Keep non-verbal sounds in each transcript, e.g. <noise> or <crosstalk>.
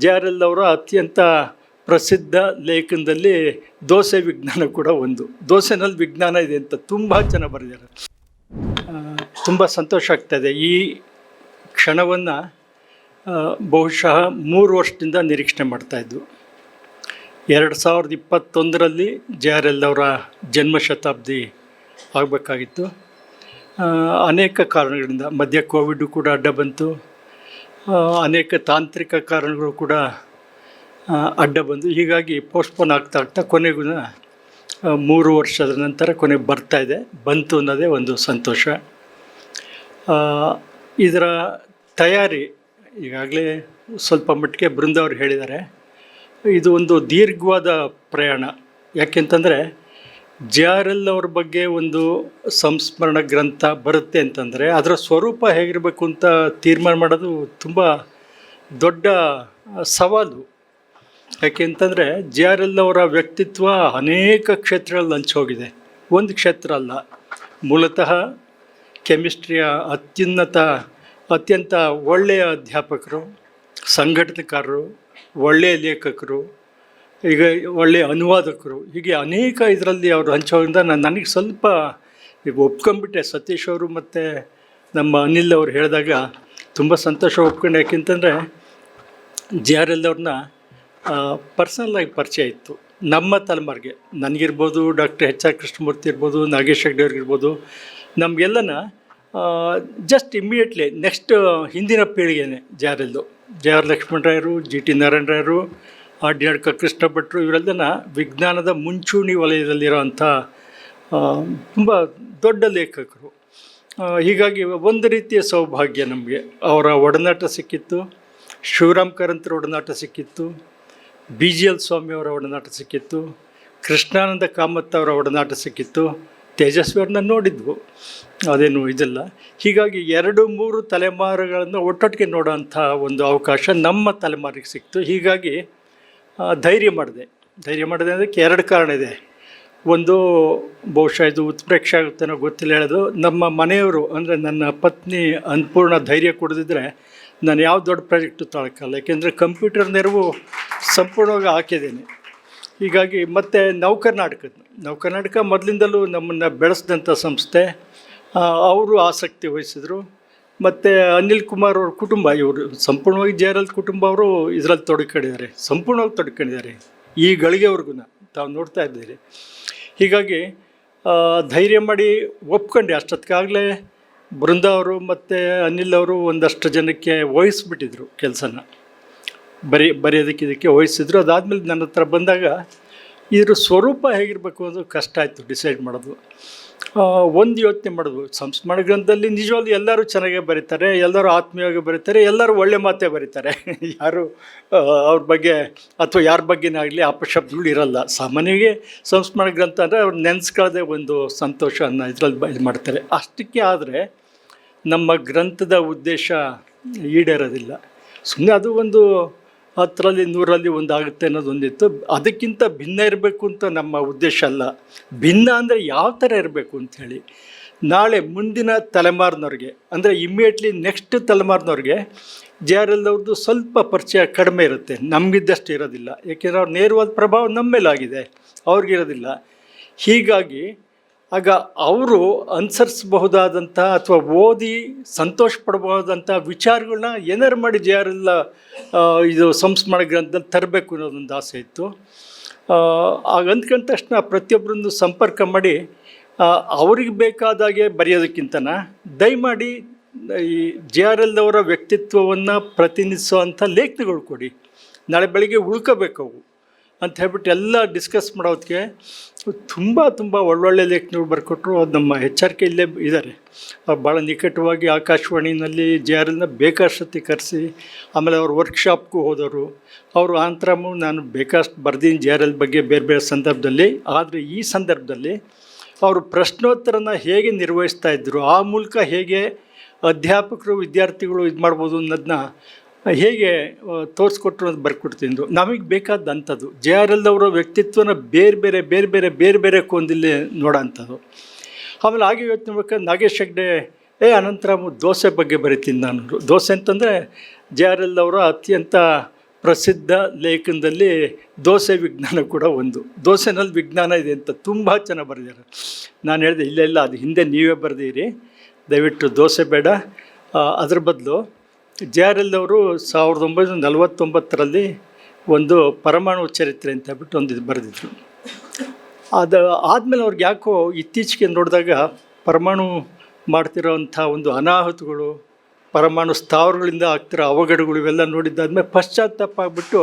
J R L ಅವರ ಅತ್ಯಂತ ಪ್ರಸಿದ್ಧ ಲೇಖನದಲ್ಲಿ ದೋಸೆ ವಿಜ್ಞಾನ ಕೂಡ ಒಂದು. ದೋಸೆನಲ್ಲಿ ವಿಜ್ಞಾನ ಇದೆ ಅಂತ ತುಂಬ ಜನ ಬರೆದಿದ್ದಾರೆ. ತುಂಬ ಸಂತೋಷ ಆಗ್ತಾಯಿದೆ ಈ ಕ್ಷಣವನ್ನು ಬಹುಶಃ ಮೂರು ವರ್ಷದಿಂದ ನಿರೀಕ್ಷಣೆ ಮಾಡ್ತಾಯಿದ್ವು ಎರಡು ಸಾವಿರದ ಇಪ್ಪತ್ತೊಂದರಲ್ಲಿ ಜೆ ಆರ್ ಎಲ್ ಅವರ ಜನ್ಮ ಶತಾಬ್ದಿ ಆಗಬೇಕಾಗಿತ್ತು. ಅನೇಕ ಕಾರಣಗಳಿಂದ ಮಧ್ಯ ಕೋವಿಡ್ ಕೂಡ ಅಡ್ಡ ಬಂತು. ಅನೇಕ ತಾಂತ್ರಿಕ ಕಾರಣಗಳು ಕೂಡ ಅಡ್ಡ ಬಂದು, ಹೀಗಾಗಿ ಪೋಸ್ಟ್ಪೋನ್ ಆಗ್ತಾ ಆಗ್ತಾ ಕೊನೆಗೂ ಮೂರು ವರ್ಷದ ನಂತರ ಕೊನೆಗೆ ಬರ್ತಾ ಇದೆ. ಬಂತು ಅನ್ನೋದೇ ಒಂದು ಸಂತೋಷ. ಇದರ ತಯಾರಿ, ಈಗಾಗಲೇ ಸ್ವಲ್ಪ ಮಟ್ಟಿಗೆ ಬೃಂದ ಹೇಳಿದ್ದಾರೆ. ಇದು ಒಂದು ದೀರ್ಘವಾದ ಪ್ರಯಾಣ. ಯಾಕೆಂತಂದರೆ ಜೆ ಆರ್ ಎಲ್ ಅವ್ರ ಬಗ್ಗೆ ಒಂದು ಸಂಸ್ಮರಣ ಗ್ರಂಥ ಬರುತ್ತೆ ಅಂತಂದರೆ ಅದರ ಸ್ವರೂಪ ಹೇಗಿರಬೇಕು ಅಂತ ತೀರ್ಮಾನ ಮಾಡೋದು ತುಂಬ ದೊಡ್ಡ ಸವಾಲು. ಯಾಕೆ ಅಂತಂದರೆ ಜೆ ಆರ್ ಎಲ್ ಅವರ ವ್ಯಕ್ತಿತ್ವ ಅನೇಕ ಕ್ಷೇತ್ರಗಳಲ್ಲಿ ಹಂಚೋಗಿದೆ ಒಂದು ಕ್ಷೇತ್ರ ಅಲ್ಲ, ಮೂಲತಃ ಕೆಮಿಸ್ಟ್ರಿಯ ಅತ್ಯುನ್ನತ, ಅತ್ಯಂತ ಒಳ್ಳೆಯ ಅಧ್ಯಾಪಕರು ಸಂಘಟನೆಕಾರರು ಒಳ್ಳೆಯ ಲೇಖಕರು ಈಗ ಒಳ್ಳೆಯ ಅನುವಾದಕರು. ಹೀಗೆ ಅನೇಕ ಇದರಲ್ಲಿ ಅವರು ಹಂಚೋದ್ರಿಂದ ನಾನು ನನಗೆ ಸ್ವಲ್ಪ ಈಗ ಒಪ್ಕೊಂಬಿಟ್ಟೆ ಸತೀಶ್ ಅವರು ಮತ್ತು ನಮ್ಮ ಅನಿಲ್ ಅವರು ಹೇಳಿದಾಗ ತುಂಬ ಸಂತೋಷ ಒಪ್ಕೊಂಡೆ. ಯಾಕೆಂತಂದರೆ ಜಿ ಆರ್ ಎಲ್ ಅವ್ರನ್ನ ಪರ್ಸನಲಾಗಿ ಪರಿಚಯ ಇತ್ತು. ನಮ್ಮ ತಲೆಮಾರಿಗೆ. ನನಗಿರ್ಬೋದು, ಡಾಕ್ಟರ್ ಎಚ್ ಆರ್ ಕೃಷ್ಣಮೂರ್ತಿ ಇರ್ಬೋದು, ನಾಗೇಶ್ ಹೆಗ್ಡೆ ಅವ್ರಿಗಿರ್ಬೋದು ನಮಗೆಲ್ಲನ ಜಸ್ಟ್ ಇಮ್ಮಿಡಿಯೇಟ್ಲಿ ನೆಕ್ಸ್ಟ್ ಹಿಂದಿನ ಪೀಳಿಗೆನೆ ಜಿ ಆರ್ ಎಲ್ದು ಜಿ ಆರ್ ಲಕ್ಷ್ಮಣರಾಯರು ಜಿ ಟಿ ನಾರಾಯಣ ಅಡ್ಕ ಕೃಷ್ಣ ಭಟ್ರು ಇವರೆಲ್ಲನ ವಿಜ್ಞಾನದ ಮುಂಚೂಣಿ ವಲಯದಲ್ಲಿರೋವಂಥ ತುಂಬ ದೊಡ್ಡ ಲೇಖಕರು. ಹೀಗಾಗಿ ಒಂದು ರೀತಿಯ ಸೌಭಾಗ್ಯ ನಮಗೆ. ಅವರ ಒಡನಾಟ ಸಿಕ್ಕಿತ್ತು, ಶಿವರಾಮ್ ಕರಂತರ ಒಡನಾಟ ಸಿಕ್ಕಿತ್ತು ಬಿ ಜಿ ಎಲ್ ಸ್ವಾಮಿ ಅವರ ಒಡನಾಟ ಸಿಕ್ಕಿತ್ತು, ಕೃಷ್ಣಾನಂದ ಕಾಮತ್ ಅವರ ಒಡನಾಟ ಸಿಕ್ಕಿತ್ತು, ತೇಜಸ್ವಿ ಅವ್ರನ್ನ ನೋಡಿದ್ವು. ಅದೇನು ಇದಿಲ್ಲ. ಹೀಗಾಗಿ ಎರಡು, ಮೂರು ತಲೆಮಾರುಗಳನ್ನು ಒಟ್ಟೊಟ್ಟಿಗೆ ನೋಡೋಂಥ ಒಂದು ಅವಕಾಶ ನಮ್ಮ ತಲೆಮಾರಿಗೆ ಸಿಕ್ತು. ಹೀಗಾಗಿ ಧೈರ್ಯ ಮಾಡಿದೆ. ಧೈರ್ಯ ಮಾಡಿದೆ ಅದಕ್ಕೆ ಎರಡು ಕಾರಣ ಇದೆ. ಒಂದು, ಬಹುಶಃ ಇದು ಉತ್ಪ್ರೇಕ್ಷೆ ಆಗುತ್ತೇನೋ ಗೊತ್ತಿಲ್ಲ ಹೇಳೋದು. ನಮ್ಮ ಮನೆಯವರು, ಅಂದರೆ ನನ್ನ ಪತ್ನಿ ಅನ್ನಪೂರ್ಣ ಧೈರ್ಯ ಕೊಡದಿದ್ದರೆ ನಾನು ಯಾವ ದೊಡ್ಡ ಪ್ರಾಜೆಕ್ಟು ತಾಳಕ್ಕಲ್ಲ ಯಾಕೆಂದರೆ ಕಂಪ್ಯೂಟರ್ ನೆರವು ಸಂಪೂರ್ಣವಾಗಿ ಹಾಕಿದ್ದೀನಿ. ಹೀಗಾಗಿ ಮತ್ತು ನವಕರ್ನಾಟಕದ ನವಕರ್ನಾಟಕ ಮೊದಲಿಂದಲೂ ನಮ್ಮನ್ನು ಬೆಳೆಸಿದಂಥ ಸಂಸ್ಥೆ. ಅವರು ಆಸಕ್ತಿ ವಹಿಸಿದರು. ಮತ್ತು ಅನಿಲ್ ಕುಮಾರ್ ಅವ್ರ ಕುಟುಂಬ, ಇವರು ಸಂಪೂರ್ಣವಾಗಿ ಜೆ ಆರ್ ಕುಟುಂಬ ಅವರು ಇದರಲ್ಲಿ ತೊಡ್ಕೊಂಡಿದ್ದಾರೆ, ಸಂಪೂರ್ಣವಾಗಿ ತೊಡ್ಕೊಂಡಿದ್ದಾರೆ, ಈ ಗಳಿಗೆವರೆಗೂ ತಾವು ನೋಡ್ತಾ ಇದ್ದೀರಿ. ಹೀಗಾಗಿ ಧೈರ್ಯ ಮಾಡಿ ಒಪ್ಕೊಂಡೆ ಅಷ್ಟೊತ್ತಿಗಾಗಲೇ ಬೃಂದ ಅವರು ಮತ್ತು ಅನಿಲ್ ಅವರು ಒಂದಷ್ಟು ಜನಕ್ಕೆ ವಹಿಸ್ಬಿಟ್ಟಿದ್ರು ಕೆಲಸನ. ಬರಿ, ಬರೆಯೋದಕ್ಕೆ ಇದಕ್ಕೆ ವಹಿಸಿದ್ರು. ಅದಾದಮೇಲೆ ನನ್ನ ಹತ್ರ ಬಂದಾಗ, ಇದ್ರ ಸ್ವರೂಪ ಹೇಗಿರಬೇಕು ಅನ್ನೋದು ಕಷ್ಟ ಆಯಿತು, ಡಿಸೈಡ್ ಮಾಡೋದು. ಒಂದು ಯೋಚನೆ ಮಾಡೋದು. ಸಂಸ್ಮರಣ ಗ್ರಂಥದಲ್ಲಿ ನಿಜವಾಗ್ಲೂ ಎಲ್ಲರೂ ಚೆನ್ನಾಗೇ ಬರೀತಾರೆ, ಎಲ್ಲರೂ ಆತ್ಮೀಯವಾಗಿ ಬರೀತಾರೆ, ಎಲ್ಲರೂ ಒಳ್ಳೆ ಮಾತೇ ಬರೀತಾರೆ. <laughs> ಯಾರು ಅವ್ರ ಬಗ್ಗೆ ಅಥವಾ ಯಾರ ಬಗ್ಗೆನೇ ಆಗಲಿ ಅಪಶಬ್ದಗಳು ಇರಲ್ಲ. ಸಾಮಾನ್ಯವಾಗಿ ಸಂಸ್ಮರಣ ಗ್ರಂಥ ಅಂದರೆ ಅವ್ರು ನೆನೆಸ್ಕೊಳ್ಳೋದೇ ಒಂದು ಸಂತೋಷ ಅನ್ನೋ ಇದರಲ್ಲಿ ಇದು ಮಾಡ್ತಾರೆ. ಅಷ್ಟಕ್ಕೆ ಆದರೆ ನಮ್ಮ ಗ್ರಂಥದ ಉದ್ದೇಶ ಈಡೇರೋದಿಲ್ಲ. ಸುಮ್ಮನೆ ಅದು ಒಂದು ಹತ್ತರಲ್ಲಿ ನೂರಲ್ಲಿ ಒಂದಾಗುತ್ತೆ ಅನ್ನೋದೊಂದಿತ್ತು ಅದಕ್ಕಿಂತ ಭಿನ್ನ ಇರಬೇಕು ಅಂತ ನಮ್ಮ ಉದ್ದೇಶ ಅಲ್ಲ. ಭಿನ್ನ ಅಂದರೆ ಯಾವ ಥರ ಇರಬೇಕು ಅಂಥೇಳಿ ನಾಳೆ ಮುಂದಿನ ತಲೆಮಾರಿನವ್ರಿಗೆ, ಅಂದರೆ ಇಮ್ಮಿಡಿಯೇಟ್ಲಿ ನೆಕ್ಸ್ಟ್ ತಲೆಮಾರಿನವ್ರಿಗೆ ಜೆ ಆರ್ ಎಲ್ ಅವ್ರದ್ದು ಸ್ವಲ್ಪ ಪರಿಚಯ ಕಡಿಮೆ ಇರುತ್ತೆ. ನಮಗಿದ್ದಷ್ಟು ಇರೋದಿಲ್ಲ. ಏಕೆಂದರೆ ಅವ್ರ ನೇರವಾದ ಪ್ರಭಾವ ನಮ್ಮ ಮೇಲಾಗಿದೆ ಅವ್ರಿಗಿರೋದಿಲ್ಲ. ಹೀಗಾಗಿ ಆಗ ಅವರು ಅನುಸರಿಸಬಹುದಾದಂಥ ಅಥವಾ ಓದಿ ಸಂತೋಷ ಪಡಬಹುದಂಥ ವಿಚಾರಗಳನ್ನ ಏನಾರು ಮಾಡಿ ಎಲ್ಲ ಇದು ಸಂಸ್ಮರಣ ಗ್ರಂಥದಲ್ಲಿ ತರಬೇಕು ಅನ್ನೋದೊಂದು ಆಸೆ ಇತ್ತು. ಆಗ ಅಂದ್ಕೊಂಡ ತಕ್ಷಣ ಪ್ರತಿಯೊಬ್ಬರನ್ನು ಸಂಪರ್ಕ ಮಾಡಿ ಅವ್ರಿಗೆ ಬೇಕಾದಾಗೆ ಬರೆಯೋದಕ್ಕಿಂತನ ದಯಮಾಡಿ ಈ ಜೆ ಆರ್ ಎಲ್ ಅವರ ವ್ಯಕ್ತಿತ್ವವನ್ನು ಪ್ರತಿನಿಧಿಸುವಂಥ ಲೇಖನಗಳು ಕೊಡಿ. ನಾಳೆ ಬೆಳಗ್ಗೆ ಉಳ್ಕೋಬೇಕು ಅವು. ಅಂತ ಹೇಳ್ಬಿಟ್ಟು ಎಲ್ಲ ಡಿಸ್ಕಸ್ ಮಾಡೋದಕ್ಕೆ ತುಂಬ ತುಂಬ ಒಳ್ಳೊಳ್ಳೆ ಲೇಖನಗಳು ಬರ್ಕೊಟ್ರು. ಅದು ನಮ್ಮ ಎಚ್ಚರಿಕೆ ಇಲ್ಲೇ ಇದ್ದಾರೆ ಭಾಳ ನಿಕಟವಾಗಿ ಆಕಾಶವಾಣಿನಲ್ಲಿ ಜೆ ಆರ್ ಎಲ್ನ ಬೇಕಾಷ್ಟತಿ ಕರೆಸಿ, ಆಮೇಲೆ ಅವ್ರು ವರ್ಕ್ಶಾಪ್ಗೂ ಹೋದವರು. ಅವರು ಆನಂತರ ನಾನು ಬೇಕಾಷ್ಟು ಬರ್ದೀನಿ ಜೆ ಆರ್ ಎಲ್ ಬಗ್ಗೆ ಬೇರೆ ಬೇರೆ ಸಂದರ್ಭದಲ್ಲಿ. ಆದರೆ ಈ ಸಂದರ್ಭದಲ್ಲಿ ಅವರು ಪ್ರಶ್ನೋತ್ತರನ ಹೇಗೆ ನಿರ್ವಹಿಸ್ತಾ ಇದ್ದರು ಆ ಮೂಲಕ ಹೇಗೆ ಅಧ್ಯಾಪಕರು, ವಿದ್ಯಾರ್ಥಿಗಳು ಇದು ಮಾಡ್ಬೋದು ಅನ್ನೋದನ್ನ ಹೇಗೆ ತೋರಿಸ್ಕೊಟ್ರು ಅಂತ ಬರ್ಕೊಡ್ತಿದ್ರು ನಮಗೆ ಬೇಕಾದ ಅಂಥದ್ದು. ಜೆ ಆರ್ ಎಲ್ ಅವರ ವ್ಯಕ್ತಿತ್ವನ ಬೇರೆ ಬೇರೆ ಬೇರೆ ಬೇರೆ ಬೇರೆ ಬೇರೆ ಕೊಂದಿಲ್ಲಿ ನೋಡೋಂಥದ್ದು ಆಮೇಲೆ ಹಾಗೆ ಯೋಚನೆ ಮಾಡ್ಬೇಕಾದ್ರೆ ನಾಗೇಶ್ ಹೆಗ್ಡೆ, ಏ, ಅನಂತರಾಮು, ದೋಸೆ ಬಗ್ಗೆ ಬರಿತೀನಿ ನಾನು. ದೋಸೆ ಅಂತಂದರೆ, ಜೆ ಆರ್ ಎಲ್ ಅವರ ಅತ್ಯಂತ ಪ್ರಸಿದ್ಧ ಲೇಖನದಲ್ಲಿ ದೋಸೆ ವಿಜ್ಞಾನ ಕೂಡ ಒಂದು. ದೋಸೆನಲ್ಲಿ ವಿಜ್ಞಾನ ಇದೆ ಅಂತ ತುಂಬ ಚೆನ್ನಾಗಿ ಬರೆದಿದ್ದಾರೆ. ನಾನು ಹೇಳಿದೆ, ಇಲ್ಲ ಇಲ್ಲ, ಅದು ಹಿಂದೆ ನೀವೇ ಬರೆದಿರಿ. ದಯವಿಟ್ಟು ದೋಸೆ ಬೇಡ. ಅದ್ರ ಬದಲು ಜೆ ಆರ್ ಎಲ್ ಅವರು ಸಾವಿರದ ಒಂಬೈನೂರ ನಲವತ್ತೊಂಬತ್ತರಲ್ಲಿ ಒಂದು ಪರಮಾಣು ಚರಿತ್ರೆ ಅಂತ ಹೇಳ್ಬಿಟ್ಟು ಒಂದು ಇದು ಬರೆದಿದ್ರು. ಅದು ಆದಮೇಲೆ ಅವ್ರಿಗೆ ಯಾಕೋ ಇತ್ತೀಚೆಗೆ ನೋಡಿದಾಗ ಪರಮಾಣು ಮಾಡ್ತಿರೋವಂಥ ಒಂದು ಅನಾಹುತಗಳು, ಪರಮಾಣು ಸ್ಥಾವರಗಳಿಂದ ಆಗ್ತಿರೋ ಅವಘಡಗಳು ಇವೆಲ್ಲ ನೋಡಿದ್ದಾದ್ಮೇಲೆ ಪಶ್ಚಾತ್ತಾಪ ಆಗ್ಬಿಟ್ಟು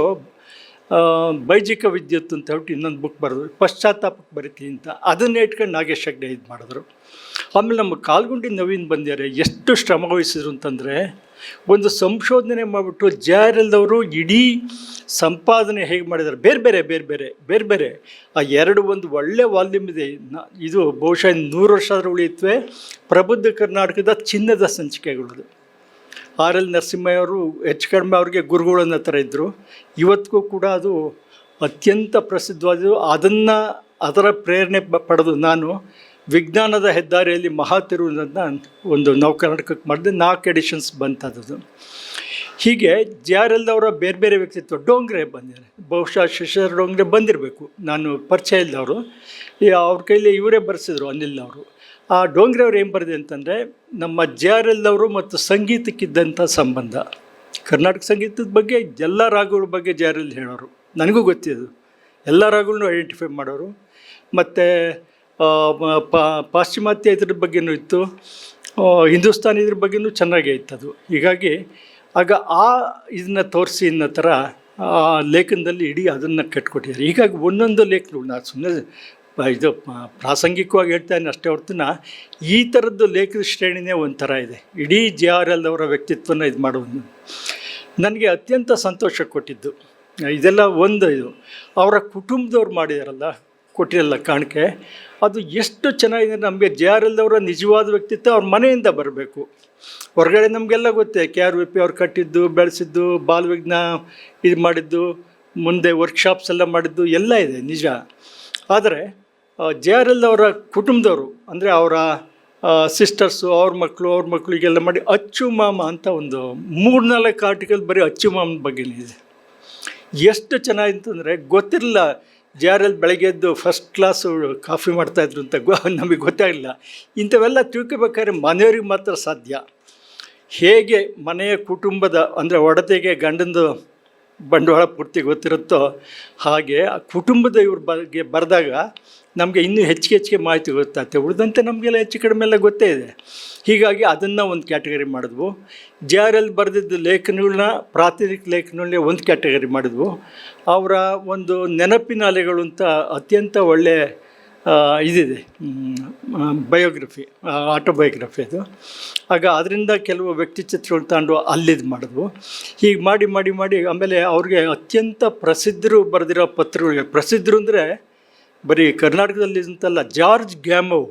ಬೈಜಿಕ ವಿದ್ಯುತ್ ಅಂತ ಹೇಳ್ಬಿಟ್ಟು ಇನ್ನೊಂದು ಬುಕ್ ಬರೆದ್ರು. ಪಶ್ಚಾತ್ತಾಪಕ್ಕೆ ಬರಿತೀನಿ ಅಂತ. ಅದನ್ನೇ ಇಟ್ಕೊಂಡು ನಾಗೇಶ್ ಹೆಗ್ಡೆ ಇದು ಮಾಡಿದ್ರು. ಆಮೇಲೆ ನಮ್ಮ ಕಾಲ್ಗುಂಡಿ ನವೀನ್ ಬಂದ್ಯಾರೆ ಎಷ್ಟು ಶ್ರಮವಹಿಸಿದ್ರು ಅಂತಂದರೆ ಒಂದು ಸಂಶೋಧನೆ ಮಾಡಿಬಿಟ್ಟು ಜೆ ಆರ್ ಎಲ್ದವರು ಇಡೀ ಸಂಪಾದನೆ ಹೇಗೆ ಮಾಡಿದ್ದಾರೆ? ಬೇರೆ ಬೇರೆ ಬೇರೆ ಬೇರೆ ಬೇರೆ ಬೇರೆ. ಆ ಎರಡು ಒಂದು ಒಳ್ಳೆ ವಾಲ್ಯೂಮ್ ಇದೆ. ಇದು ಬಹುಶಃ ನೂರು ವರ್ಷ ಆದರೂ ಉಳಿಯುತ್ತವೆ. ಪ್ರಬುದ್ಧ ಕರ್ನಾಟಕದ ಚಿನ್ನದ ಸಂಚಿಕೆಗಳದು. ಆರ್ ಎಲ್ ನರಸಿಂಹಯ್ಯವರು ಹೆಚ್ಚು ಕಡಿಮೆ ಅವ್ರಿಗೆ ಗುರುಗಳನ್ನ ಥರ ಇದ್ದರು. ಇವತ್ತಿಗೂ ಕೂಡ ಅದು ಅತ್ಯಂತ ಪ್ರಸಿದ್ಧವಾದದ್ದು. ಅದನ್ನು, ಅದರ ಪ್ರೇರಣೆ ಪಡೆದು ನಾನು ವಿಜ್ಞಾನದ ಹೆದ್ದಾರಿಯಲ್ಲಿ ಮಹಾತಿರುವುದನ್ನು ಒಂದು ನಾವು ಕರ್ನಾಟಕಕ್ಕೆ ಮಾಡಿದೆ ನಾಲ್ಕು ಎಡಿಷನ್ಸ್ ಬಂತದ್ದು. ಹೀಗೆ ಜಿ ಆರ್ ಎಲ್ದವರ ಬೇರೆ ಬೇರೆ ವ್ಯಕ್ತಿತ್ವ ಡೋಂಗ್ರೆ ಬಂದಿದ್ದಾರೆ ಬಹುಶಃ ಶಶಿಧರ್ ಡೋಂಗ್ರೆ ಬಂದಿರಬೇಕು. ನಾನು ಪರಿಚಯ ಇಲ್ಲದವರು ಅವ್ರ ಕೈಲಿ ಇವರೇ ಬರೆಸಿದ್ರು ಅನಿಲ್ ಅವರು ಆ ಡೋಂಗ್ರೆ ಅವ್ರು ಏನು ಬರೆದೆ ಅಂತಂದರೆ ನಮ್ಮ ಜೆ ಆರ್ ಎಲ್ದವರು ಮತ್ತು ಸಂಗೀತಕ್ಕಿದ್ದಂಥ ಸಂಬಂಧ. ಕರ್ನಾಟಕ ಸಂಗೀತದ ಬಗ್ಗೆ ಎಲ್ಲ ರಾಗಗಳ ಬಗ್ಗೆ ಜೆ ಆರ್ ಎಲ್ ಹೇಳೋರು. ನನಗೂ ಗೊತ್ತಿದ್ದು. ಎಲ್ಲ ರಾಗಗಳನ್ನೂ ಐಡೆಂಟಿಫೈ ಮಾಡೋರು. ಮತ್ತು ಪಾಶ್ಚಿಮಾತ್ಯ ಇದ್ರ ಬಗ್ಗೆನೂ ಇತ್ತು. ಹಿಂದೂಸ್ತಾನ್ ಇದ್ರ ಬಗ್ಗೆನೂ ಚೆನ್ನಾಗೇ ಇತ್ತು ಅದು. ಹೀಗಾಗಿ ಆಗ ಆ ಇದನ್ನ ತೋರಿಸಿ ಅನ್ನೋ ಥರ ಲೇಖನದಲ್ಲಿ ಇಡೀ ಅದನ್ನು ಕಟ್ಕೊಟ್ಟಿದ್ದಾರೆ. ಹೀಗಾಗಿ ಒಂದೊಂದು ಲೇಖನಗಳು ನಾನು ಸುಮ್ಮನೆ ಇದು ಪ್ರಾಸಂಗಿಕವಾಗಿ ಪ್ರಾಸಂಗಿಕವಾಗಿ ಇದ್ದೀನಿ ಅಷ್ಟೇ ಹೊರತುನ ಈ ಥರದ್ದು ಲೇಖನ ಶ್ರೇಣಿನೇ ಒಂಥರ ಇದೆ. ಇಡೀ ಜೆ ಆರ್ ಎಲ್ ಅವರ ವ್ಯಕ್ತಿತ್ವನ ಇದು ಮಾಡೋದು ನನಗೆ ಅತ್ಯಂತ ಸಂತೋಷ ಕೊಟ್ಟಿದ್ದು. ಇದೆಲ್ಲ ಒಂದು ಇದು. ಅವರ ಕುಟುಂಬದವ್ರು ಮಾಡಿದಾರಲ್ಲ ಕೊಟ್ಟಿರಲ್ಲ ಕಾಣಿಕೆ, ಅದು ಎಷ್ಟು ಚೆನ್ನಾಗಿದೆ ನಮಗೆ ಜೆ ಆರ್ ಎಲ್ ಅವರ ನಿಜವಾದ ವ್ಯಕ್ತಿತ್ವ ಅವ್ರ ಮನೆಯಿಂದ ಬರಬೇಕು. ಹೊರಗಡೆ ನಮಗೆಲ್ಲ ಗೊತ್ತೆ ಕೆ ಆರ್ ವಿ ಪಿ ಅವ್ರು ಕಟ್ಟಿದ್ದು, ಬೆಳೆಸಿದ್ದು ಬಾಲವಿಘ್ನ ಇದು ಮಾಡಿದ್ದು, ಮುಂದೆ ವರ್ಕ್ಶಾಪ್ಸ್ ಎಲ್ಲ ಮಾಡಿದ್ದು, ಎಲ್ಲ ಇದೆ, ನಿಜ. ಆದರೆ ಜೆ ಆರ್ ಎಲ್ ಅವರ ಕುಟುಂಬದವರು, ಅಂದರೆ ಅವರ ಸಿಸ್ಟರ್ಸು ಅವ್ರ ಮಕ್ಕಳು ಅವ್ರ ಮಕ್ಕಳಿಗೆಲ್ಲ ಮಾಡಿ ಅಚ್ಚು ಮಾಮ ಅಂತ ಒಂದು ಮೂರ್ನಾಲ್ಕು ಆರ್ಟಿಕಲ್ ಬರೀ ಅಚ್ಚು ಮಾಮನ ಬಗ್ಗೆ ಇದೆ. ಎಷ್ಟು ಚೆನ್ನಾಗಿತ್ತು ಅಂದರೆ ಗೊತ್ತಿರಲಿಲ್ಲ ಜೆ ಆರ್ ಎಲ್ ಬೆಳಗ್ಗೆ ಎದ್ದು ಫಸ್ಟ್ ಕ್ಲಾಸು ಕಾಫಿ ಮಾಡ್ತಾಯಿದ್ರು ಅಂತ ಗೊ ನಮಗೆ ಗೊತ್ತಾಗಲಿಲ್ಲ ಇಂಥವೆಲ್ಲ ತಿಳ್ಕೊಬೇಕಾದ್ರೆ ಮನೆಯವ್ರಿಗೆ ಮಾತ್ರ ಸಾಧ್ಯ. ಹೇಗೆ ಮನೆಯ ಕುಟುಂಬದ, ಅಂದರೆ ಒಡತೆಗೆ ಗಂಡಂದು ಬಂಡವಾಳ ಪೂರ್ತಿ ಗೊತ್ತಿರುತ್ತೋ ಹಾಗೆ ಆ ಕುಟುಂಬದ ಇವ್ರ ಬಗ್ಗೆ ಬರೆದಾಗ ನಮಗೆ ಇನ್ನೂ ಹೆಚ್ಚಿಗೆ ಹೆಚ್ಚಿಗೆ ಮಾಹಿತಿ ಗೊತ್ತಾಗುತ್ತೆ ಉಳಿದಂತೆ ನಮಗೆಲ್ಲ ಹೆಚ್ಚು ಕಡಿಮೆ ಎಲ್ಲ ಗೊತ್ತೇ ಇದೆ. ಹೀಗಾಗಿ ಅದನ್ನು ಒಂದು ಕ್ಯಾಟಗರಿ ಮಾಡಿದ್ವು. ಜೆ ಆರ್ ಎಲ್ ಬರೆದಿದ್ದ ಲೇಖನಗಳನ್ನ ಪ್ರಾತಿನಿಧಿಕ ಲೇಖನಗಳನ್ನೇ ಒಂದು ಕ್ಯಾಟಗರಿ ಮಾಡಿದ್ವು. ಅವರ ಒಂದು ನೆನಪಿನ ಅಲೆಗಳು ಅಂತ ಅತ್ಯಂತ ಒಳ್ಳೆ ಆ, ಇದಿದೆ. ಬಯೋಗ್ರಫಿ ಆಟೋಬಯೋಗ್ರಫಿ ಅದು. ಆಗ ಅದರಿಂದ ಕೆಲವು ವ್ಯಕ್ತಿ ಚಿತ್ರಗಳು ತಗೊಂಡು ಅಲ್ಲಿದ್ದು ಮಾಡಿದ್ವು. ಹೀಗೆ ಮಾಡಿ ಮಾಡಿ ಮಾಡಿ ಆಮೇಲೆ ಅವ್ರಿಗೆ ಅತ್ಯಂತ ಪ್ರಸಿದ್ಧರು ಬರೆದಿರೋ ಪತ್ರಗಳಿಗೆ, ಪ್ರಸಿದ್ಧರು ಅಂದರೆ ಬರೀ ಕರ್ನಾಟಕದಲ್ಲಿ ಅಂತಲ್ಲ ಜಾರ್ಜ್ ಗ್ಯಾಮವ್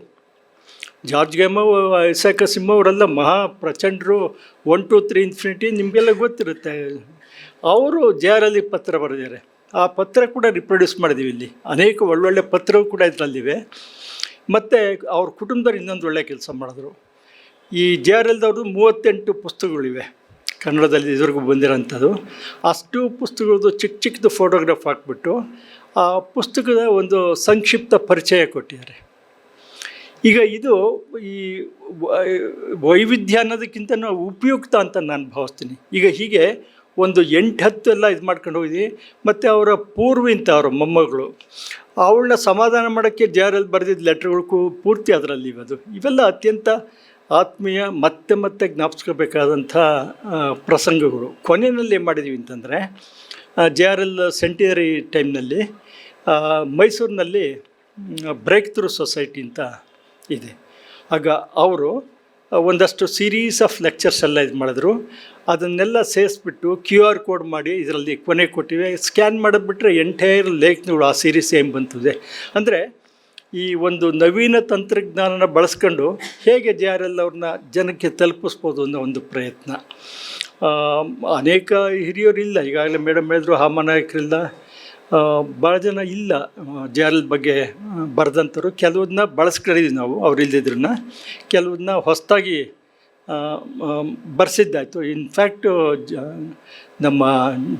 ಜಾರ್ಜ್ ಗ್ಯಾಮವ್ ಇಸಾಕ ಸಿಂಹ ಅವರೆಲ್ಲ ಮಹಾ ಪ್ರಚಂಡರು, ಒನ್ ಟು ತ್ರೀ ಇನ್ಫಿನಿಟಿ ನಿಮಗೆಲ್ಲ ಗೊತ್ತಿರುತ್ತೆ. ಅವರು ಜೆ ಆರ್ ಅಲ್ಲಿ ಪತ್ರ ಬರೆದಿದ್ದಾರೆ. ಆ ಪತ್ರ ಕೂಡ ರಿಪ್ರೊಡ್ಯೂಸ್ ಮಾಡಿದ್ದೀವಿ ಇಲ್ಲಿ. ಅನೇಕ ಒಳ್ಳೊಳ್ಳೆ ಪತ್ರವು ಕೂಡ ಇದರಲ್ಲಿವೆ. ಮತ್ತು ಅವ್ರ ಕುಟುಂಬದವ್ರು ಇನ್ನೊಂದು ಒಳ್ಳೆಯ ಕೆಲಸ ಮಾಡಿದ್ರು. ಈ ಜೆ ಆರ್ ಎಲ್ದವ್ರದ್ದು ಮೂವತ್ತೆಂಟು ಪುಸ್ತಕಗಳಿವೆ. ಕನ್ನಡದಲ್ಲಿ ಇದುವರೆಗೂ ಬಂದಿರೋಂಥದ್ದು. ಅಷ್ಟು ಪುಸ್ತಕಗಳದ್ದು ಚಿಕ್ಕ ಚಿಕ್ಕದು ಫೋಟೋಗ್ರಾಫ್ ಹಾಕ್ಬಿಟ್ಟು ಆ ಪುಸ್ತಕದ ಒಂದು ಸಂಕ್ಷಿಪ್ತ ಪರಿಚಯ ಕೊಟ್ಟಿದ್ದಾರೆ. ಈಗ ಇದು ಈ ವೈವಿಧ್ಯ ಅನ್ನೋದಕ್ಕಿಂತ ಉಪಯುಕ್ತ ಅಂತ ನಾನು ಭಾವಿಸ್ತೀನಿ. ಈಗ ಹೀಗೆ ಒಂದು ಎಂಟು ಹತ್ತು ಎಲ್ಲ ಇದು ಮಾಡ್ಕೊಂಡು ಹೋಗಿದ್ವಿ. ಮತ್ತು ಅವರ ಪೂರ್ವಿಂತ ಅವರ ಮೊಮ್ಮಗಳು, ಅವಳನ್ನ ಸಮಾಧಾನ ಮಾಡೋಕ್ಕೆ ಜೆ ಆರ್ ಎಲ್ ಬರೆದಿದ್ದ ಲೆಟ್ರ್ಗಳು ಪೂರ್ತಿ ಅದರಲ್ಲಿ ಇವದು ಇವೆಲ್ಲ ಅತ್ಯಂತ ಆತ್ಮೀಯ, ಮತ್ತೆ ಮತ್ತೆ ಜ್ಞಾಪಿಸ್ಕೋಬೇಕಾದಂಥ ಪ್ರಸಂಗಗಳು. ಕೊನೆಯಲ್ಲಿ ಏನು ಮಾಡಿದ್ದೀವಿ ಅಂತಂದರೆ ಜೆ ಆರ್ ಎಲ್ ಸೆಂಟಿನರಿ ಟೈಮ್ನಲ್ಲಿ ಮೈಸೂರಿನಲ್ಲಿ ಬ್ರೇಕ್ ಥ್ರೂ ಸೊಸೈಟಿ ಅಂತ ಇದೆ. ಆಗ ಅವರು ಒಂದಷ್ಟು ಸೀರೀಸ್ ಆಫ್ ಲೆಕ್ಚರ್ಸ್ ಎಲ್ಲ ಇದು ಮಾಡಿದ್ರು. ಅದನ್ನೆಲ್ಲ ಸೇರಿಸ್ಬಿಟ್ಟು ಕ್ಯೂ ಆರ್ ಕೋಡ್ ಮಾಡಿ ಇದರಲ್ಲಿ ಕೊನೆ ಕೊಟ್ಟಿವೆ. ಸ್ಕ್ಯಾನ್ ಮಾಡಿಬಿಟ್ರೆ ಎಂಟೈರ್ ಲೇಖನಗಳು ಆ ಸೀರೀಸ್ ಏನು ಬಂತದೆ ಅಂದರೆ ಈ ಒಂದು ನವೀನ ತಂತ್ರಜ್ಞಾನನ ಬಳಸ್ಕೊಂಡು ಹೇಗೆ ಜೆ ಆರ್ ಎಲ್ ಅವ್ರನ್ನ ಜನಕ್ಕೆ ತಲುಪಿಸ್ಬೋದು ಅನ್ನೋ ಒಂದು ಪ್ರಯತ್ನ. ಅನೇಕ ಹಿರಿಯರು ಇಲ್ಲ ಈಗಾಗಲೇ ಮೇಡಮ್ ಹೇಳಿದ್ರು ಹಾಮನಾಯಕರಿಲ್ಲ ಭಾಳ ಜನ ಇಲ್ಲ. ಜಾರಲ್ ಎಲ್ ಬಗ್ಗೆ ಬರೆದಂಥವ್ರು. ಕೆಲವನ್ನ ಬಳಸ್ಕೊಂಡಿದ್ದೀವಿ ನಾವು, ಅವ್ರು ಇಲ್ಲದಿದ್ರನ್ನ ಕೆಲವನ್ನ ಹೊಸದಾಗಿ ಬರ್ಸಿದ್ದಾಯಿತು. ಇನ್ಫ್ಯಾಕ್ಟ್ ಜ, ನಮ್ಮ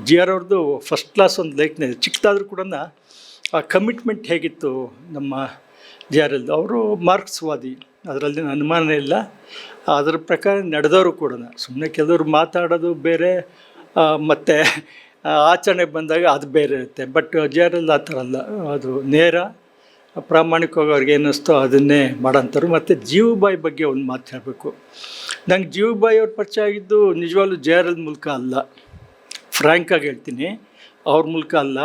ಜಿ ಆರ್ ಅವ್ರದ್ದು ಫಸ್ಟ್ ಕ್ಲಾಸ್ ಒಂದು ಲೇಖನ ಇದೆ. ಚಿಕ್ಕದಾದ್ರೂ ಕೂಡ ಆ ಕಮಿಟ್ಮೆಂಟ್ ಹೇಗಿತ್ತು ನಮ್ಮ ಜಿ ಆರ್ ಎಲ್ದು ಅವರು ಮಾರ್ಕ್ಸ್ವಾದಿ. ಅದರಲ್ಲಿ ಅನುಮಾನ ಇಲ್ಲ. ಅದರ ಪ್ರಕಾರ ನಡೆದವರು ಕೂಡ ಸುಮ್ಮನೆ ಕೆಲವರು ಮಾತಾಡೋದು ಬೇರೆ ಮತ್ತು ಆಚರಣೆ ಬಂದಾಗ ಅದು ಬೇರೆ ಇರುತ್ತೆ. ಬಟ್ ಜೇರಲ್ಲಿ ಆ ಥರ ಅಲ್ಲ. ಅದು ನೇರ, ಪ್ರಾಮಾಣಿಕವಾಗಿ ಅವ್ರಿಗೆ ಏನಿಸ್ತೋ ಅದನ್ನೇ ಮಾಡೋಂಥವ್ರು ಮತ್ತು ಜೀವಬಾಯಿ ಬಗ್ಗೆ ಒಂದು ಮಾತು ಹೇಳಬೇಕು. ನಂಗೆ ಜೀವಬಾಯಿ ಅವ್ರ ಪರಿಚಯ ಆಗಿದ್ದು ನಿಜವಾಗ್ಲೂ ಜೆ ಆರ್ ಎಲ್ ಮೂಲಕ ಅಲ್ಲ. ಫ್ರ್ಯಾಂಕಾಗಿ ಹೇಳ್ತೀನಿ. ಅವ್ರ ಮೂಲಕ ಅಲ್ಲ.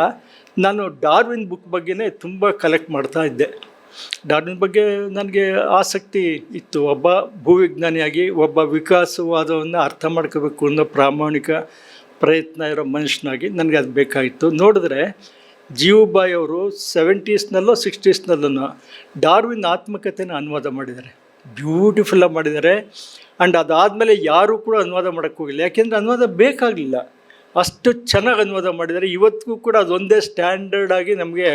ನಾನು ಡಾರ್ವಿನ್ ಬುಕ್ ಬಗ್ಗೆನೇ ತುಂಬ ಕಲೆಕ್ಟ್ ಮಾಡ್ತಾ ಇದ್ದೆ. ಡಾರ್ವಿನ್ ಬಗ್ಗೆ ನನಗೆ ಆಸಕ್ತಿ ಇತ್ತು. ಒಬ್ಬ ಭೂವಿಜ್ಞಾನಿಯಾಗಿ ಒಬ್ಬ ವಿಕಾಸವಾದವನ್ನು ಅರ್ಥ ಮಾಡ್ಕೋಬೇಕು ಅನ್ನೋ ಪ್ರಾಮಾಣಿಕ ಪ್ರಯತ್ನ ಇರೋ ಮನುಷ್ಯನಾಗಿ ನನಗೆ ಅದು ಬೇಕಾಗಿತ್ತು ನೋಡಿದ್ರೆ ಜೀವುಬಾಯಿ ಅವರು ಸೆವೆಂಟೀಸ್ನಲ್ಲೋ ಸಿಕ್ಸ್ಟೀಸ್ನಲ್ಲೂ ಡಾರ್ವಿನ್ ಆತ್ಮಕತೆನ ಅನುವಾದ ಮಾಡಿದ್ದಾರೆ. ಬ್ಯೂಟಿಫುಲ್ಲಾಗಿ ಮಾಡಿದ್ದಾರೆ. ಆ್ಯಂಡ್ ಅದಾದಮೇಲೆ ಯಾರೂ ಕೂಡ ಅನುವಾದ ಮಾಡೋಕ್ಕೆ ಹೋಗಿಲ್ಲ. ಯಾಕೆಂದರೆ ಅನುವಾದ ಬೇಕಾಗಲಿಲ್ಲ. ಅಷ್ಟು ಚೆನ್ನಾಗಿ ಅನುವಾದ ಮಾಡಿದ್ದಾರೆ. ಇವತ್ತಿಗೂ ಕೂಡ ಅದೊಂದೇ ಸ್ಟ್ಯಾಂಡರ್ಡ್ ಆಗಿ ನಮಗೆ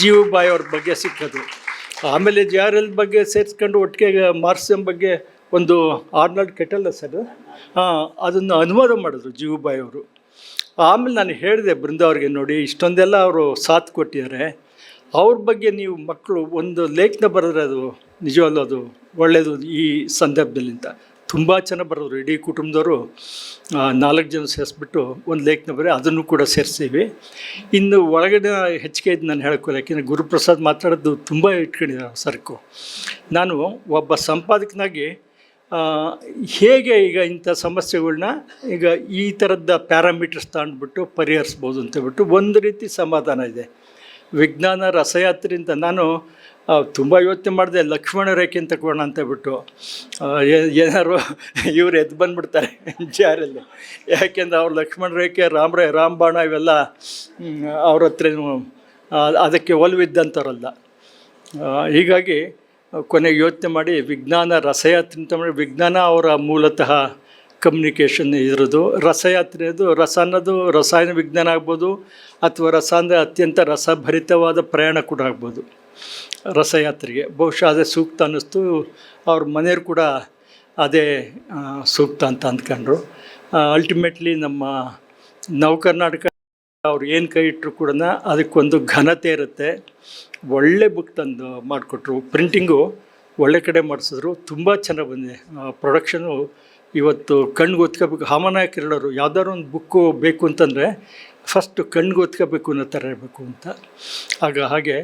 ಜೀವುಬಾಯಿ ಅವ್ರ ಬಗ್ಗೆ ಸಿಕ್ಕೋದು ಆಮೇಲೆ ಜಿ ಆರ್ ಎಲ್ ಬಗ್ಗೆ ಸೇರಿಸ್ಕೊಂಡು ಒಟ್ಟಿಗೆ ಮಾರ್ಸಮ್ ಬಗ್ಗೆ ಒಂದು ಆರ್ನಾಲ್ಡ್ ಕೆಟಲ್ ಸರ್ ಅದನ್ನು ಅನುವಾದ ಮಾಡಿದ್ರು ಜೀವುಬಾಯಿ ಅವರು. ಆಮೇಲೆ ನಾನು ಹೇಳಿದೆ ಬೃಂದಾವ್ರಿಗೆ ನೋಡಿ, ಇಷ್ಟೊಂದೆಲ್ಲ ಅವರು ಸಾಥ್ ಕೊಟ್ಟಿದ್ದಾರೆ. ಅವ್ರ ಬಗ್ಗೆ ನೀವು ಮಕ್ಕಳು ಒಂದು ಲೇಖನ ಬರೆದ್ರೆ ಅದು ನಿಜವಲ್ಲ, ಅದು ಒಳ್ಳೆಯದು ಈ ಸಂದರ್ಭದಲ್ಲಿ ಅಂತ. ತುಂಬ ಚೆನ್ನಾಗಿ ಬರೆದ್ರು, ಇಡೀ ಕುಟುಂಬದವರು ನಾಲ್ಕು ಜನ ಸೇರಿಸ್ಬಿಟ್ಟು ಒಂದು ಲೇಖನ ಬರೆ ಅದನ್ನು ಕೂಡ ಸೇರಿಸ್ತೀವಿ ಇನ್ನು ಒಳಗಡೆ ಹೆಚ್ಚಿಗೆ ಇದು ನಾನು ಹೇಳ್ಕೊಲ್ಲ, ಯಾಕೆಂದರೆ ಗುರುಪ್ರಸಾದ್ ಮಾತಾಡೋದು ತುಂಬ ಇಟ್ಕೊಂಡಿದ್ದಾರೆ ಸರ್ಕು. ನಾನು ಒಬ್ಬ ಸಂಪಾದಕನಾಗಿ ಹೇಗೆ ಈಗ ಇಂಥ ಸಮಸ್ಯೆಗಳನ್ನ ಈಗ ಈ ಥರದ ಪ್ಯಾರಾಮೀಟರ್ಸ್ ತಗೊಂಡ್ಬಿಟ್ಟು ಪರಿಹರಿಸ್ಬೋದು ಅಂತೇಳ್ಬಿಟ್ಟು ಒಂದು ರೀತಿ ಸಮಾಧಾನ ಇದೆ. ವಿಜ್ಞಾನ ರಸಯಾತ್ರೆಯಿಂದ ನಾನು ತುಂಬ ಯೋಚನೆ ಮಾಡಿದೆ ಲಕ್ಷ್ಮಣ ರೇಖೆ ಅಂತ ತಗೊಳ್ಳೋಣ ಅಂತೇಳ್ಬಿಟ್ಟು ಆ, ಏ- ಏನಾದ್ರು ಇವ್ರು ಎದ್ದು ಬಂದ್ಬಿಡ್ತಾರೆ ಜಾರಲ್ಲಿ. ಯಾಕೆಂದ್ರೆ ಅವ್ರು ಲಕ್ಷ್ಮಣ ರೇಖೆ ರಾಮರೇ ರಾಮಬಾಣ ಇವೆಲ್ಲ ಅವ್ರ ಹತ್ರ ಅದಕ್ಕೆ ಒಲವಿದ್ದಂಥವ್ರಲ್ಲ ಹೀಗಾಗಿ ಕೊನೆಗೆ ಯೋಚನೆ ಮಾಡಿ, ವಿಜ್ಞಾನ, ರಸಯಾತ್ರೆ ಅಂತ ಮಾಡಿ, ವಿಜ್ಞಾನ ಅವರ ಮೂಲತಃ ಕಮ್ಯುನಿಕೇಷನ್ ಇರೋದು. ರಸಯಾತ್ರೆ ಅದು ರಸ ಅನ್ನೋದು ರಸಾಯನ ವಿಜ್ಞಾನ ಆಗ್ಬೋದು, ಅಥವಾ ರಸ ಅಂದರೆ ಅತ್ಯಂತ ರಸಭರಿತವಾದ ಪ್ರಯಾಣ ಕೂಡ ಆಗ್ಬೋದು ರಸಯಾತ್ರೆಗೆ. ಬಹುಶಃ ಅದೇ ಸೂಕ್ತ ಅನ್ನಿಸ್ತು. ಅವ್ರ ಮನೆಯವ್ರು ಕೂಡ ಅದೇ ಸೂಕ್ತ ಅಂತ ಅಂದ್ಕೊಂಡ್ರು. ಅಲ್ಟಿಮೇಟ್ಲಿ ನಮ್ಮ ನವ ಕರ್ನಾಟಕ ಅವ್ರು ಏನು ಕೈ ಇಟ್ಟರು ಕೂಡ ಅದಕ್ಕೊಂದು ಘನತೆ ಇರುತ್ತೆ. ಒಳ್ಳೆ ಬುಕ್ ತಂದು ಮಾಡಿಕೊಟ್ರು. ಪ್ರಿಂಟಿಂಗು ಒಳ್ಳೆ ಕಡೆ ಮಾಡಿಸಿದ್ರು. ತುಂಬ ಚೆನ್ನಾಗಿ ಬಂದಿದೆ. ಪ್ರೊಡಕ್ಷನು ಇವತ್ತು ಕಣ್ಣು ಒತ್ಕೋಬೇಕು. ಹಾಮನಾಯಕ ಹೇಳೋರು ಯಾವ್ದಾದ್ರು ಒಂದು ಬುಕ್ಕು ಬೇಕು ಅಂತಂದರೆ ಫಸ್ಟು ಕಣ್ಣು ಒತ್ಕೋಬೇಕು ಅನ್ನೋ ಥರ ಇರಬೇಕು ಅಂತ. ಆಗ ಹಾಗೆ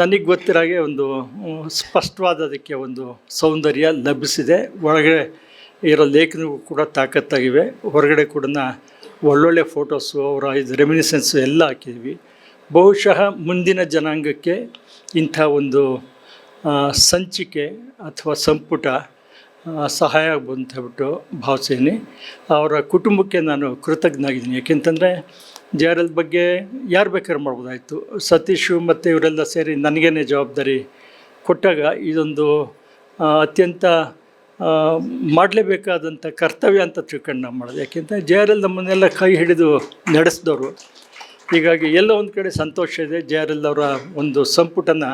ನನಗೆ ಗೊತ್ತಿರೋ ಹಾಗೆ ಒಂದು ಹ್ಮ್, ಸ್ಪಷ್ಟವಾದ ಅದಕ್ಕೆ ಒಂದು ಸೌಂದರ್ಯ ಲಭಿಸಿದೆ. ಒಳಗಡೆ ಇರೋ ಲೇಖನಗೂ ಕೂಡ ತಾಕತ್ತಾಗಿವೆ. ಹೊರಗಡೆ ಕೂಡ ಒಳ್ಳೊಳ್ಳೆ ಫೋಟೋಸು ಅವರ ಇದು ರೆಮಿನಿಸೆನ್ಸು ಎಲ್ಲ ಹಾಕಿದ್ವಿ. ಬಹುಶಃ ಮುಂದಿನ ಜನಾಂಗಕ್ಕೆ ಇಂಥ ಒಂದು ಸಂಚಿಕೆ ಅಥವಾ ಸಂಪುಟ ಸಹಾಯ ಆಗ್ಬೋದು ಹೇಳ್ಬಿಟ್ಟು ಭಾವಿಸ್ತೀನಿ. ಅವರ ಕುಟುಂಬಕ್ಕೆ ನಾನು ಕೃತಜ್ಞನಾಗಿದ್ದೀನಿ. ಯಾಕೆಂತಂದರೆ ಜೆ ಬಗ್ಗೆ ಯಾರು ಬೇಕಾದ್ರೂ ಮಾಡ್ಬೋದಾಯಿತು. ಸತೀಶು ಮತ್ತು ಇವರೆಲ್ಲ ಸೇರಿ ನನಗೇನೆ ಜವಾಬ್ದಾರಿ ಕೊಟ್ಟಾಗ ಇದೊಂದು ಅತ್ಯಂತ ಮಾಡಲೇಬೇಕಾದಂಥ ಕರ್ತವ್ಯ ಅಂತ ತಿಳ್ಕೊಂಡು ನಾವು ಮಾಡೋದು. ಯಾಕೆಂದರೆ ಜೆ ಆರ್ ಎಲ್ ನಮ್ಮನ್ನೆಲ್ಲ ಕೈ ಹಿಡಿದು ನಡೆಸಿದವರು. ಹೀಗಾಗಿ ಎಲ್ಲ ಒಂದು ಕಡೆ ಸಂತೋಷ ಇದೆ. ಜೆ ಆರ್ ಎಲ್ ಅವರ ಒಂದು ಸಂಪುಟನ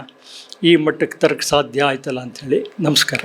ಈ ಮಟ್ಟಕ್ಕೆ ತರಕ್ಕೆ ಸಾಧ್ಯ ಆಯ್ತಲ್ಲ ಅಂಥೇಳಿ ನಮಸ್ಕಾರ.